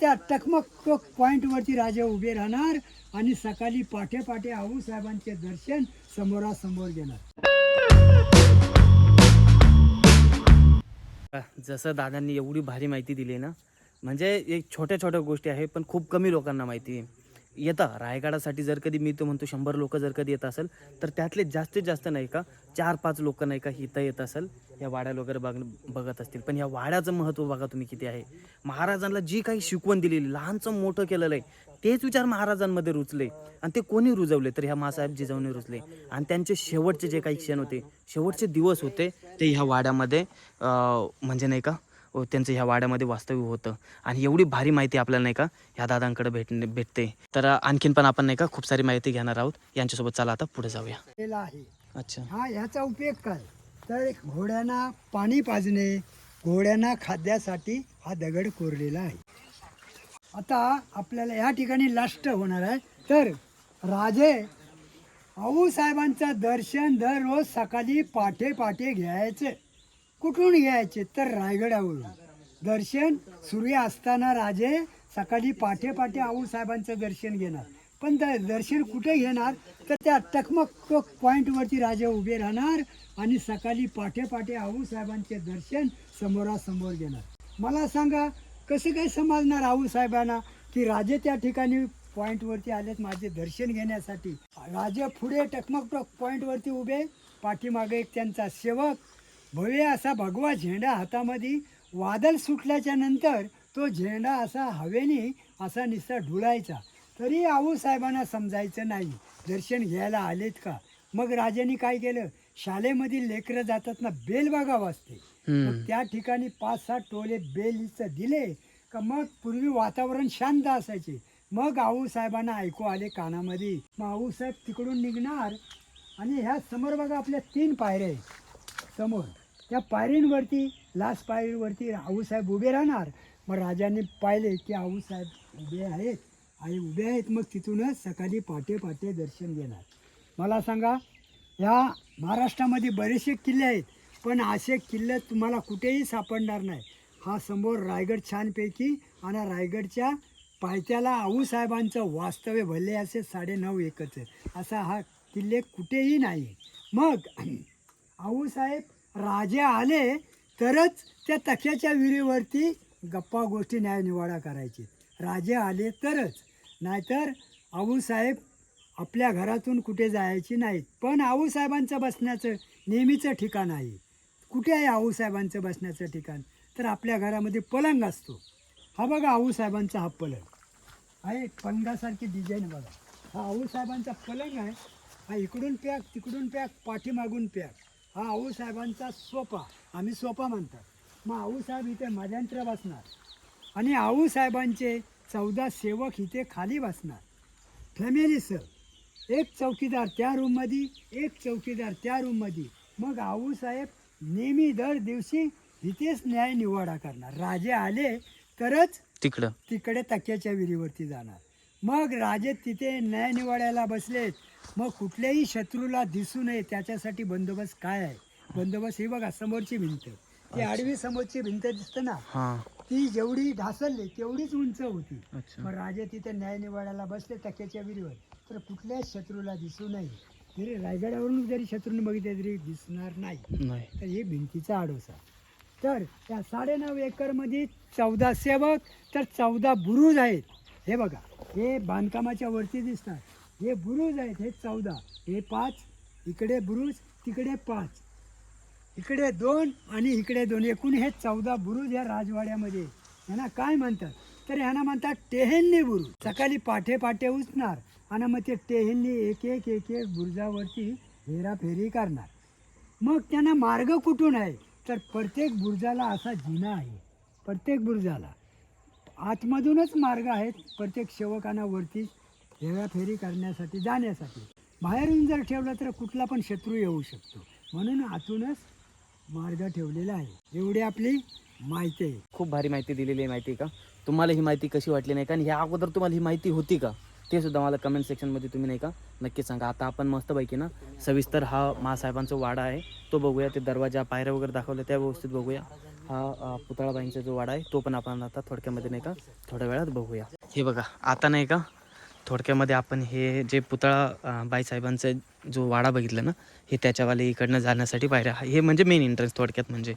त्या टकमक पॉइंटवरती राजे उभे राहणार आणि सकाळी पाठे पाठे आऊ साहेबांचे दर्शन समोरासमोर घेणार. जसं दादांनी एवढी भारी माहिती दिली ना म्हणजे एक छोट्या छोट्या गोष्टी आहे पण खूप कमी लोकांना माहिती आहे. येता. रायगडासाठी जर कधी मी तो म्हणतो शंभर लोक जर कधी येत असेल तर त्यातले जास्तीत जास्त नाही का चार पाच लोक नाही का इथं येत असेल. या वाड्या वगैरे बघ बघत असतील. पण या वाड्याचं महत्त्व बघा तुम्ही किती आहे. महाराजांना जी काही शिकवण दिलेली लहानचं मोठं केलेलं आहे तेच विचार महाराजांमध्ये रुचले. आणि ते कोणी रुजवले? तर ह्या मासाहेब जिजाऊने रुचले आणि त्यांचे शेवटचे जे काही क्षण होते शेवटचे दिवस होते ते ह्या वाड्यामध्ये म्हणजे नाही का त्यांचं ह्या वाड्यामध्ये वास्तव्य होतं. आणि एवढी भारी माहिती आपल्याला नाही का ह्या दादांकडे भेट भेटते. तर आणखीन पण आपण नाही का खूप सारी माहिती घेणार आहोत. यांच्यासोबत चला आता पुढे जाऊया. अच्छा. हा ह्याचा उपयोग काय तर घोड्यांना पाणी पाजणे घोड्यांना खाद्यासाठी हा दगड कोरलेला आहे. आता आपल्याला या ठिकाणी लास्ट होणार आहे. तर राजे आऊ साहेबांचं दर्शन दररोज सकाळी पाठे पाठे घ्यायचे. कुठून घ्यायचे? तर रायगडावरून. दर्शन सूर्य असताना राजे सकाळी पाठे पाठे आऊ साहेबांचं दर्शन घेणार. पण दर्शन कुठे घेणार? तर त्या टकमक पॉईंटवरती राजे उभे राहणार आणि सकाळी पाठे पाठे आऊ साहेबांचे दर्शन समोरासमोर घेणार. मला सांगा कसं काय समजणार आऊ साहेबांना की राजे त्या ठिकाणी पॉईंटवरती आलेत माझे दर्शन घेण्यासाठी? राजे पुढे टकमक टक पॉईंटवरती उभे पाठीमागे एक त्यांचा सेवक भव्य असा भगवा झेंडा हातामध्ये वादळ सुटल्याच्या नंतर तो झेंडा असा हवेने असा निस्ता ढुळायचा तरी आऊ साहेबांना समजायचं नाही. दर्शन घ्यायला आलेत का? मग राजांनी काय केलं? शाळेमधील लेकरं जातात ना बेल बघा वाजते. मग त्या ठिकाणी पाच सात टोले बेलीचं दिले का मग पूर्वी वातावरण शांत असायचे. मग आऊ साहेबांना ऐकू आले कानामध्ये. मग आऊ साहेब तिकडून निघणार आणि ह्या समोर बघा आपल्या तीन पायऱ्या आहेत. समोर. त्या पायरींवरती लास्ट पायरीवरती आऊसाहेब उभे राहणार. मग राजांनी पाहिले की आऊसाहेब उभे आहेत आणि उभे आहेत मग तिथूनच सकाळी पाटे पाटे दर्शन घेणार. मला सांगा या महाराष्ट्रामध्ये बरेचसे किल्ले आहेत पण असे किल्ले तुम्हाला कुठेही सापडणार नाही. हा समोर रायगड छानपैकी आणि रायगडच्या पायथ्याला आऊसाहेबांचं वास्तव्य भले असे साडेनऊ एकच आहे. असा हा किल्ले कुठेही नाही. मग आऊसाहेब राजे आले तरच त्या तख्याच्या विहिरीवरती गप्पा गोष्टी न्यायनिवाडा करायचे. राजे आले तरच. नाहीतर आऊसाहेब आपल्या घरातून कुठे जायची नाहीत. पण आऊसाहेबांचं बसण्याचं नेहमीचं ठिकाण आहे. कुठे आहे आऊसाहेबांचं बसण्याचं ठिकाण? तर आपल्या घरामध्ये पलंग असतो. हा बघा आऊसाहेबांचा हा पलंग. आहे पलंगासारखी डिझाईन बघा. हा आऊसाहेबांचा पलंग आहे. हा इकडून पॅक तिकडून पॅक पाठीमागून पॅक. हा आऊसाहेबांचा सोफा आम्ही सोफा म्हणतात मग आऊसाहेब इथे मजांत्र बसणार. आणि आऊसाहेबांचे चौदा सेवक इथे खाली बसणार. Family sir. एक चौकीदार त्या रूममध्ये एक चौकीदार त्या रूममध्ये मग आऊसाहेब नेहमी दर दिवशी इथेच न्याय निवाडा करणार. राजे आले तरच तिकडं. तिकडे तक्याच्या विहिरीवरती जाणार. मग राजे तिथे न्याय निवाड्याला बसलेत. मग कुठल्याही शत्रूला दिसू नये त्याच्यासाठी बंदोबस्त काय आहे? बंदोबस्त ही बघा समोरची भिंत. ती आडवी समोरची भिंत दिसते ना? ती जेवढी ढासळली तेवढीच उंच होती. मग राजे तिथे न्याय निवाड्याला बसले तक्याच्या विहिरीवर तर कुठल्याच शत्रूला दिसू नये. जरी रायगडावरून जरी शत्रूने बघितले तरी दिसणार नाही. तर हे भिंतीचा आडोसा. तर त्या साडेनऊ एकरमध्ये चौदा सेवक तर चौदा बुरुज आहेत. हे बघा हे बांधकामाच्या वरती दिसतात. हे बुरुज आहेत हे चौदा. हे पाच इकडे बुरुज तिकडे पाच. इकडे दोन आणि इकडे दोन. एकूण हे चौदा बुरुज या राजवाड्यामध्ये. यांना काय म्हणतात? तर ह्यांना म्हणतात टेहेंनी बुरुज. सकाळी पाठे पाठे उचणार आणि मग ते टेहेंनी एक एक एक एक बुरुजावरती हेराफेरी करणार. मग त्यांना मार्ग कुठून आहे? तर प्रत्येक बुरुजाला असा जिना आहे. प्रत्येक बुरुजाला. आतमधूनच मार्ग आहेत प्रत्येक सेवकांना वरती हेराफेरी करण्यासाठी जाण्यासाठी. बाहेरून जर ठेवलं तर कुठला पण शत्रू येऊ शकतो. म्हणून आतूनच मार्ग ठेवलेला आहे. एवढी आपली माहिती आहे. खूप भारी माहिती दिलेली आहे माहिती आहे का? तुम्हाला ही माहिती कशी वाटली नाही का? आणि ह्या अगोदर तुम्हाला ही माहिती होती का? ते सुद्धा मला कमेंट सेक्शनमध्ये तुम्ही नाही का? नक्की सांगा. आता आपण मस्तपैकी ना सविस्तर हा महासाहेबांचा वाडा आहे. तो बघूया ते दरवाजा पायऱ्या वगैरे दाखवल्या त्या व्यवस्थित बघूया. हा पुतळाबाईंचा जो वाडा आहे तो पण आपण आता थोडक्यामध्ये नाही का थोड्या वेळात बघूया. हे बघा आता नाही का थोडक्यामध्ये आपण हे जे पुतळा बाईसाहेबांचा जो वाडा बघितला ना हे त्याच्यावाले इकडनं जाण्यासाठी पायऱ्या हे म्हणजे मेन एंट्रन्स थोडक्यात म्हणजे.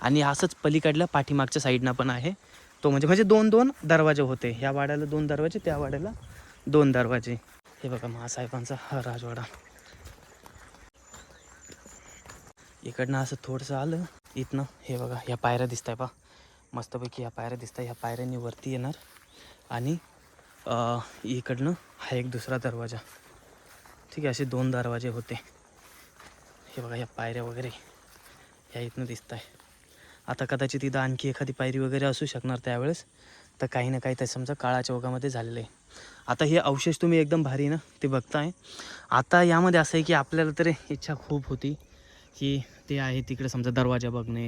आणि असंच पलीकडल्या पाठीमागच्या साईडनं पण आहे. तो म्हणजे म्हणजे दोन दोन दरवाजे होते. ह्या वाड्याला दोन दरवाजे त्या वाड्याला दोन दरवाजे. हे बघा महासाहेबांचा हा राजवाडा. इकडनं असं थोडंसं आलं. इथनं हे बघा ह्या पायऱ्या दिसत आहे पा मस्तपैकी ह्या पायऱ्या दिसत आहे ह्या पायऱ्यांनी वरती येणार. आणि इकडनं हा एक दुसरा दरवाजा. ठीक आहे असे दोन दरवाजे होते. हे बघा ह्या पायऱ्या वगैरे ह्या इथनं दिसत आहे आता कदाचित इथं आणखी एखादी पायरी वगैरे असू शकणार त्यावेळेस. तर काही ना काही तर समजा काळाच्या ओघामध्ये झालेलं आहे. आता हे अवशेष तुम्ही एकदम भारी ना ते बघताय. आता यामध्ये असं आहे की आपल्याला तरी इच्छा खूप होती की ते आहे तिकडे समजा दरवाजा बघणे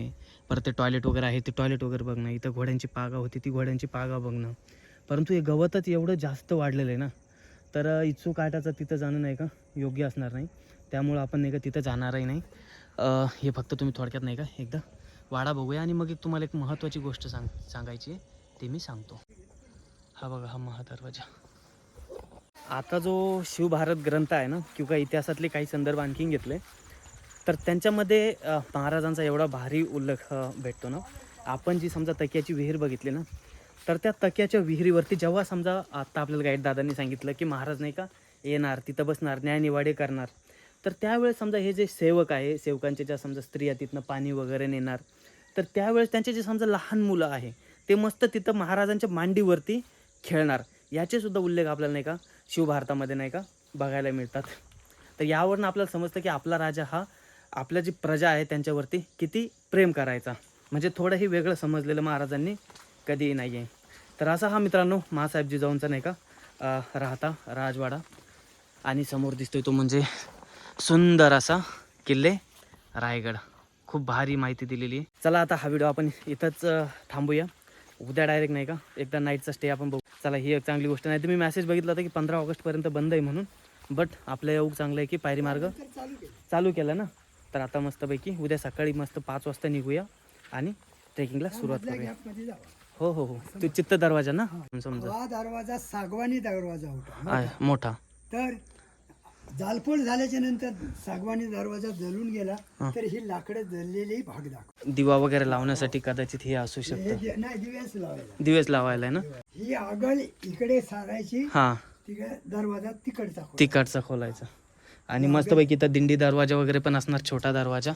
परत ते टॉयलेट वगैरे आहे ते टॉयलेट वगैरे बघणं इथं घोड्यांची पागा होती ती घोड्यांची पागा बघणं. परंतु हे गवतच एवढं जास्त वाढलेलं आहे ना तर इच्छू आटाचं तिथं जाणं नाही का? योग्य असणार नाही. त्यामुळं आपण नाही का तिथं जाणारही नाही. हे फक्त तुम्ही थोडक्यात नाही का एकदा वाडा बघूया आणि मग एक तुम्हाला एक महत्त्वाची गोष्ट सांग सांगायची आहे ते मी सांगतो. हा बघा हा महादरवाजा आता जो शिवभारत ग्रंथ आहे ना किंवा इतिहासातले काही संदर्भ आणखीन घेतले तर त्यांच्यामध्ये महाराजांचा एवढा भारी उल्लेख भेटतो ना. आपण जी समजा तक्याची विहीर बघितली ना तर त्या तक्याच्या विहिरीवरती जेव्हा समजा आत्ता आपल्याला गाईड दादांनी सांगितलं की महाराज नाही का येणार तिथं बसणार न्यायनिवाडे करणार. तर त्यावेळेस समजा हे जे सेवक आहे सेवकांच्या ज्या समजा स्त्रिया तिथनं पाणी वगैरे नेणार तर त्यावेळेस त्यांचे जे समजा लहान मुलं आहे ते मस्त तिथं महाराजांच्या मांडीवरती खेळणार. याचेसुद्धा उल्लेख आपल्याला नाही का शिवभारतामध्ये नाही का बघायला मिळतात. तर यावरून आपल्याला समजतं की आपला राजा हा आपल्या जी प्रजा आहे त्यांच्यावरती किती प्रेम करायचा? म्हणजे थोडंही वेगळं समजलेलं महाराजांनी कधीही नाही आहे तर असा हा मित्रांनो महासाहेब जिजाऊंचा नाही का राहता राजवाडा. आणि समोर दिसतोय तो म्हणजे सुंदर असा किल्ले रायगड. खूप भारी माहिती दिलेली आहे. चला आता हा व्हिडिओ आपण इथंच थांबूया. उद्या डायरेक्ट नाही का एकदा नाईटचा स्टे आपण बघू. चला ही एक चांगली गोष्ट. नाही तर मी मेसेज बघितला होता की पंधरा ऑगस्टपर्यंत बंद आहे म्हणून. बट आपलं एवढं चांगलं आहे की पायरी मार्ग चालू केला ना? तर आता मस्तपैकी उद्या सकाळी मस्त पाच वाजता निघूया आणि ट्रेकिंगला सुरुवात मधल्या करूया. हो हो हो. तो चित्त दरवाजा ना? समजा. हा दरवाजा सागवानी दरवाजा होता. मोठा. तर जालपोळ झाल्याच्यानंतर सागवानी दरवाजा जळून गेला हा. तर ही लाकडं जळलेली भाग दाखव दिवा वगैरे लावण्यासाठी कदाचित हे असू हे शकतं. नाही दिव्याच लावायला. दिवेच लावायला आहे ना? ही आगळ इकडे सारायची हा. तिकडे दरवाजा तिकडचा. तिकडचा खोलायचा. आणि मस्तपैकी तर दिंडी दरवाजा वगैरे पण असणार छोटा दरवाजा.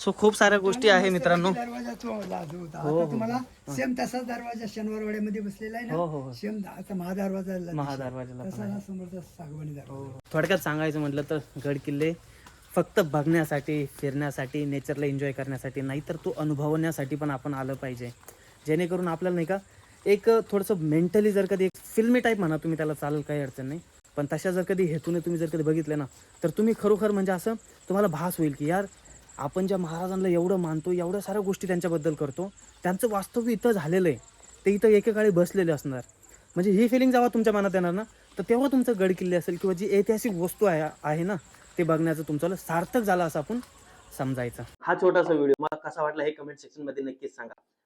सो खूप साऱ्या गोष्टी आहे मित्रांनो. दरवाजा तो लाजू होता. हो, आता हो. तुम्हाला सेम तसाच दरवाजा शनिवारवाड्यामध्ये बसलेला आहे हो, हो, हो. ना सेम आता महादरवाजा महादरवाजाला पण तसा आहे. हा समोरचा सागवानी दरवाजा थोडक्यात सांगायचं म्हटलं तर गड किल्ले फक्त बघण्यासाठी फिरण्यासाठी नेचरला एन्जॉय करण्यासाठी नाही तर तो अनुभवण्यासाठी पण आपण आलं पाहिजे. जेणेकरून आपल्याला नाही का एक थोडंसं मेंटली जर कधी एक फिल्मी टाईप म्हणा तुम्ही त्याला चालेल काही अडचण नाही. पण तशा जर कधी हेतूने तुम्ही जर कधी बघितले ना तर तुम्ही खरोखर म्हणजे असं तुम्हाला भास होईल की यार आपण ज्या महाराजांना एवढं मानतो एवढ्या साऱ्या गोष्टी त्यांच्याबद्दल करतो त्यांचं वास्तव्य इथं झालेलं आहे. ते इथं एकेकाळी बसलेले असणार. म्हणजे ही फिलिंग जेव्हा तुमच्या मनात येणार ना तर तेव्हा तुमचं गड किल्ले असेल किंवा जी ऐतिहासिक वस्तू आहे आहे ना ते बघण्याचं तुमचं सार्थक झालं असं आपण समजायचं. हा छोटासा व्हिडिओ मला कसा वाटला हे कमेंट सेक्शनमध्ये नक्कीच सांगा.